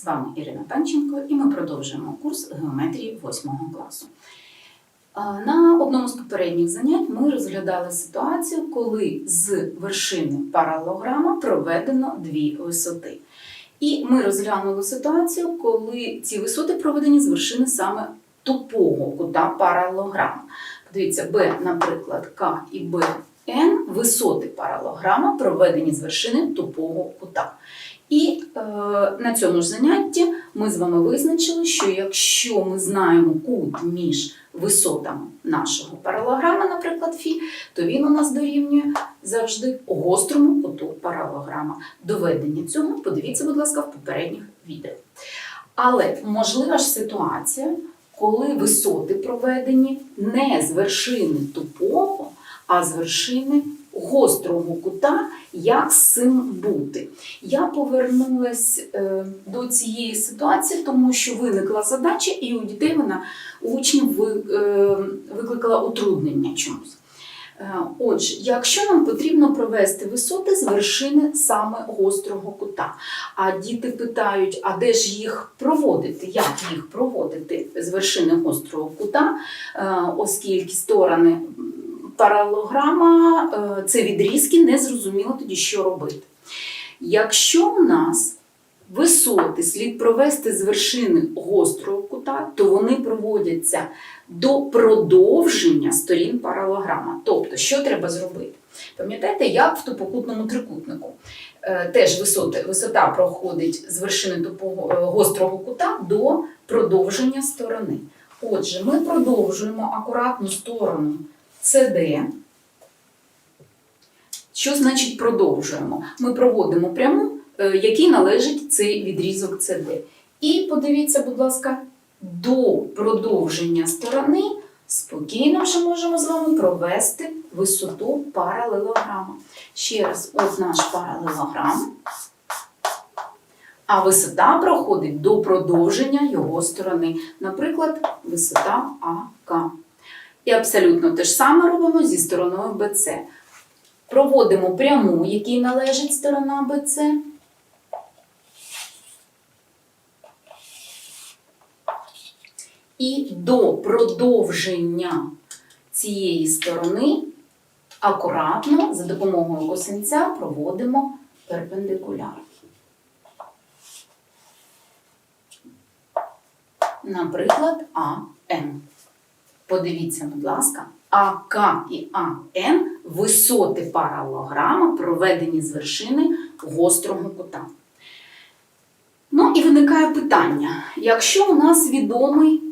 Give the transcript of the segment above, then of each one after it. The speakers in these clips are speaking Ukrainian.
З вами Ірина Панченко і ми продовжуємо курс геометрії 8 класу. На одному з попередніх занять ми розглядали ситуацію, коли з вершини паралограма проведено дві висоти. І ми розглянули ситуацію, коли ці висоти проведені з вершини саме тупого кута паралограма. Подивіться, Б, наприклад, К і БН висоти паралограма проведені з вершини тупого кута. І е, на цьому ж занятті ми з вами визначили, що якщо ми знаємо кут між висотами нашого паралограма, наприклад, Фі, то він у нас дорівнює завжди гострому куту паралограма. Доведення цього подивіться, будь ласка, в попередніх відео. Але можлива ж ситуація, коли висоти проведені не з вершини тупого, а з вершини гострого кута, як з цим бути. Я повернулася е, до цієї ситуації, тому що виникла задача, і у дітей вона у учнів е, викликала утруднення чомусь. Е, Отже, якщо нам потрібно провести висоти з вершини саме гострого кута, а діти питають, а де ж їх проводити, як їх проводити з вершини гострого кута, оскільки сторони паралограма е, це відрізки, не зрозуміло тоді, що робити. Якщо у нас висоти слід провести з вершини гострого кута, то вони проводяться до продовження сторін паралограма. Тобто, що треба зробити? Пам'ятаєте, як в тупокутному трикутнику? Е, Теж висоти, висота проходить з вершини тупого, е, гострого кута до продовження сторони. Отже, ми продовжуємо акуратну сторону CD. Що значить продовжуємо? Ми проводимо пряму, е, якій належить цей відрізок CD. І подивіться, будь ласка, до продовження сторони спокійно вже можемо з вами провести висоту паралелограма. Ще раз, от наш паралелограм. А висота проходить до продовження його сторони. Наприклад, висота АК. І абсолютно те ж саме робимо зі стороною BC. Проводимо пряму, якій належить сторона BC. І до продовження цієї сторони акуратно за допомогою косинця проводимо перпендикуляр. Наприклад, АН. Подивіться, будь ласка, АК і АН висоти паралограма проведені з вершини гострого кута. Ну і виникає питання: якщо у нас відомий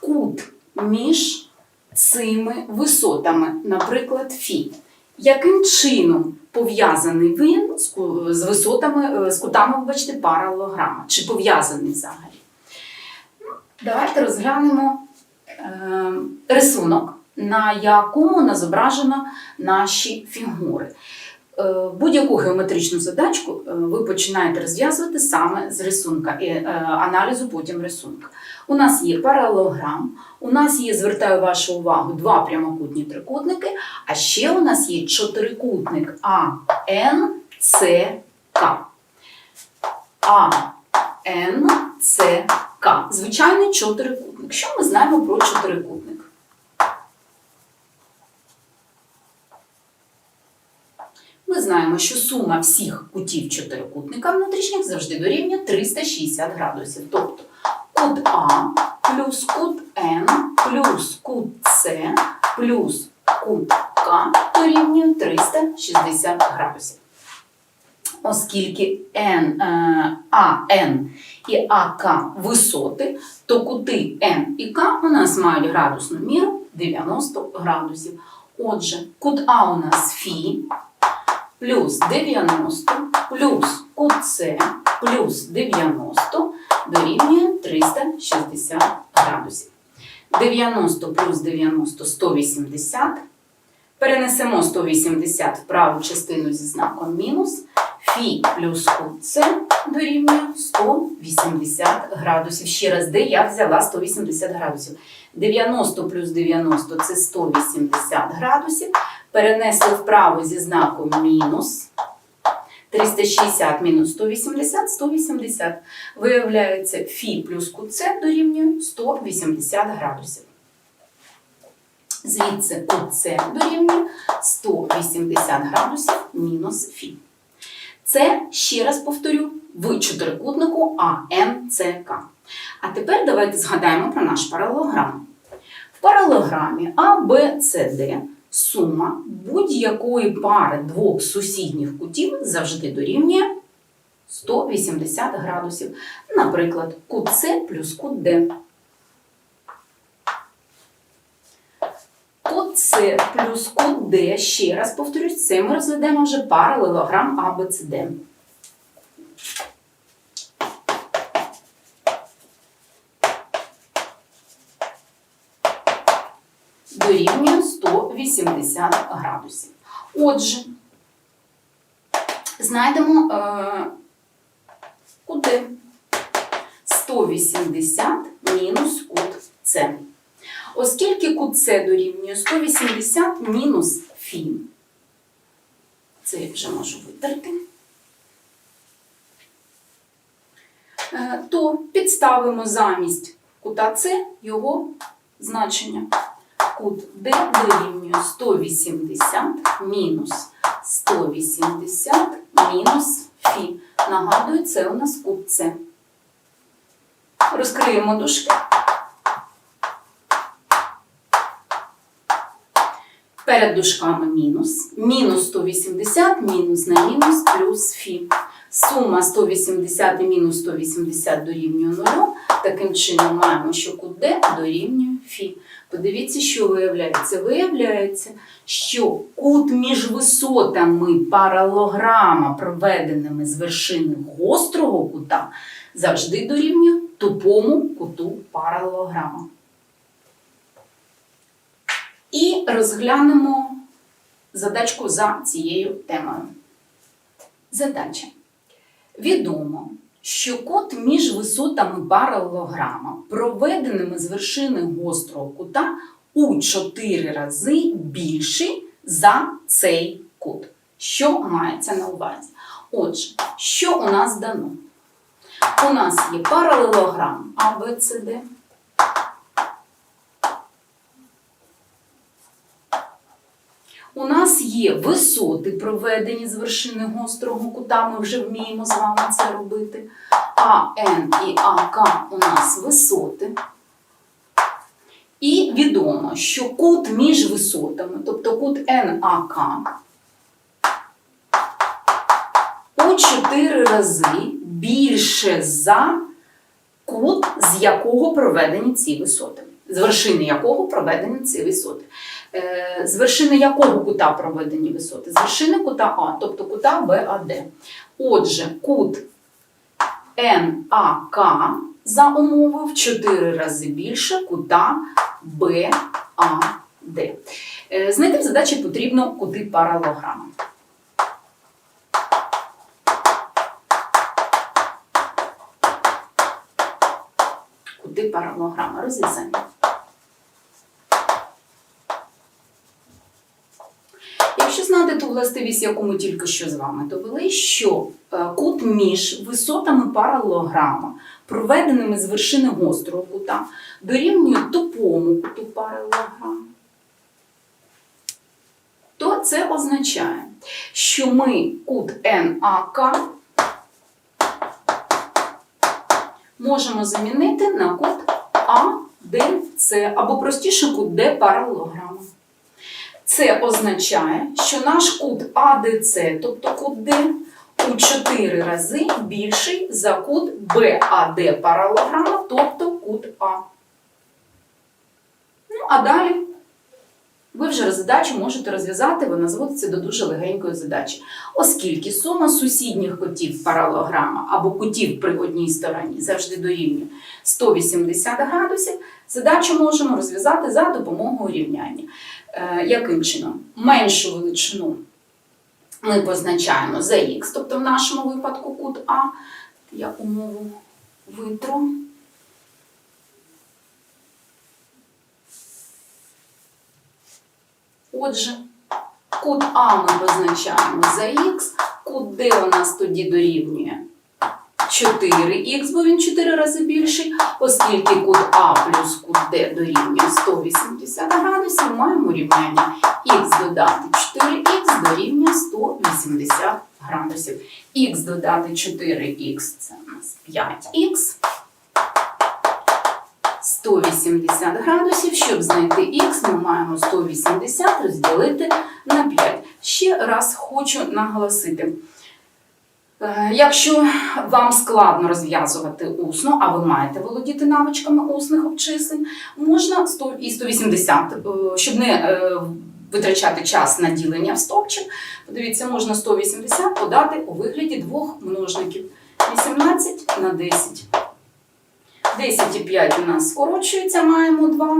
кут між цими висотами, наприклад, Фі, яким чином пов'язаний він з висотами, е, з кутами, вибачте, паралограма? Чи пов'язаний взагалі? Ну, Давайте розглянемо рисунок, на якому не зображено наші фігури. Е, Будь-яку геометричну задачку е, ви починаєте розв'язувати саме з рисунка і е, аналізу потім рисунка. У нас є паралелограм, у нас є, звертаю вашу увагу, два прямокутні трикутники, а ще у нас є чотирикутник АНЦК. АНЦК. Звичайний чотирикутник. Що ми знаємо про чотирикутник? Ми знаємо, що сума всіх кутів чотирикутника внутрішніх завжди дорівнює 360 градусів. Тобто кут А плюс кут Н плюс кут С плюс кут К дорівнює 360 градусів. Оскільки N, е, АН і АК висоти, то кути Н і К у нас мають градусну міру 90 градусів. Отже, кут А у нас Фі плюс 90 плюс кут С плюс 90 дорівнює 360 градусів. 90 плюс 90 180. Перенесемо 180 в праву частину зі знаком мінус. Фі плюс С дорівнює 180 градусів. Ще раз, де я взяла 180 градусів. 90 плюс 90 це 180 градусів. Перенесли вправо зі знаком мінус. 360 мінус 180 180. Виявляється, фі плюс кут С дорівнює 180 градусів. Звідси кут С дорівнює 180 градусів мінус фі. Це, ще раз повторю, в чотирикутнику АНЦК. А тепер давайте згадаємо про наш паралелограм. В паралелограмі ABCD сума будь-якої пари двох сусідніх кутів завжди дорівнює 180 градусів. Наприклад, кут С плюс кут Д. Кут С плюс кут ще раз повторюсь, це ми розглядемо вже паралелограм ABCD. дорівнює 180 градусів. Отже, знайдемо е, кути 180 мінус кут С. Оскільки кут С дорівнює 180 мінус фі, це я вже можу витерти, е, то підставимо замість кута С його значення кут D дорівнює 180 мінус 180 мінус фі. Нагадую, це у нас кут С. Розкриємо дужки. Перед дужками мінус. Мінус 180, мінус на мінус, плюс фі. Сума 180 і мінус 180 дорівнює 0. Таким чином маємо, що кут дорівнює фі. Подивіться, що виявляється. Виявляється, що кут між висотами паралограма, проведеними з вершини гострого кута, завжди дорівнює тупому куту паралограма. І розглянемо задачку за цією темою. Задача. Відомо, що кут між висотами паралелограма, проведеними з вершини гострого кута, у 4 рази більший за цей кут. Що мається на увазі? Отже, що у нас дано? У нас є паралелограм ABCD. У нас є висоти, проведені з вершини гострого кута, ми вже вміємо з вами це робити. АН і АК у нас висоти. І відомо, що кут між висотами, тобто кут НАК, у 4 рази більше за кут, з якого проведені ці висоти, з вершини якого проведені ці висоти. Е, З вершини якого кута проведені висоти? З вершини кута А, тобто кута БАД. Отже, кут НАК за умови в 4 рази більше кута БАД. Е, Знайти в задачі потрібно кути паралограма. Кути паралограма. Розв'язання. Властивість, яку ми тільки що з вами довели, що е, кут між висотами паралелограма, проведеними з вершини гострого кута, дорівнює тупому куту паралелограма, то це означає, що ми кут НАК можемо замінити на кут АДЦ, або простіше кут Д паралелограма. Це означає, що наш кут АДЦ, тобто кут Д, у 4 рази більший за кут БАД паралограма, тобто кут А. Ну, а далі ви вже задачу можете розв'язати, вона зводиться до дуже легенької задачі. Оскільки сума сусідніх кутів паралограма або кутів при одній стороні завжди дорівнює 180 градусів, задачу можемо розв'язати за допомогою рівняння. Е, Яким чином? Меншу величину ми позначаємо за х, тобто в нашому випадку кут А. Я умову витру. Отже, кут А ми позначаємо за х, Кут Д у нас тоді дорівнює 4х, бо він 4 рази більший, оскільки кут А плюс кут Д дорівнює 180 градусів, маємо рівняння х додати 4х дорівнює 180 градусів. Х додати 4х це у нас 5х. 180 градусів. Щоб знайти х, ми маємо 180 розділити на 5. Ще раз хочу наголосити. Е, Якщо вам складно розв'язувати усно, а ви маєте володіти навичками усних обчислень, можна 100 і 180, е, щоб не е, витрачати час на ділення в стопчик. Подивіться, можна 180 подати у вигляді двох множників. 18 на 10. 10 і 5 у нас скорочується, маємо 2.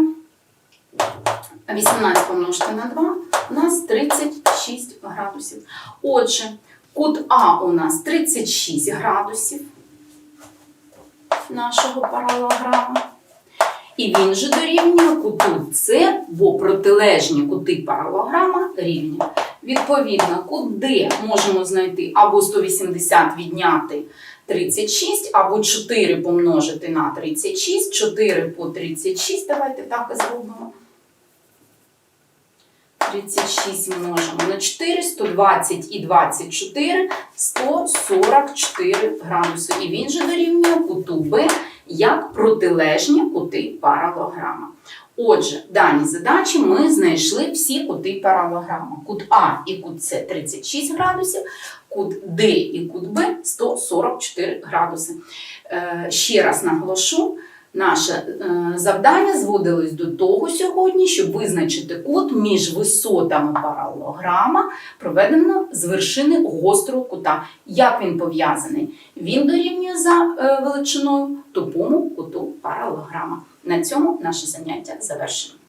18 помножити на 2 у нас 36 градусів. Отже, кут А у нас 36 градусів нашого паралелограма. І він же дорівнює куту С, бо протилежні кути паралелограма рівні. Відповідно, кут Д можемо знайти або 180 відняти 36, або 4 помножити на 36, 4 по 36, давайте так і зробимо. 36 множимо на 4, 120 і 24, 144 градуси. І він же дорівнює куту Б як протилежні кути паралограма. Отже, в даній задачі ми знайшли всі кути паралограма. Кут А і кут С 36 градусів, кут Д і кут Б 144 градуси. Е, ще раз наголошу, наше е, завдання зводилось до того сьогодні, щоб визначити кут між висотами паралелограма, проведено з вершини гострого кута. Як він пов'язаний? Він дорівнює за е, величиною тупому куту паралелограма. На цьому наше заняття завершено.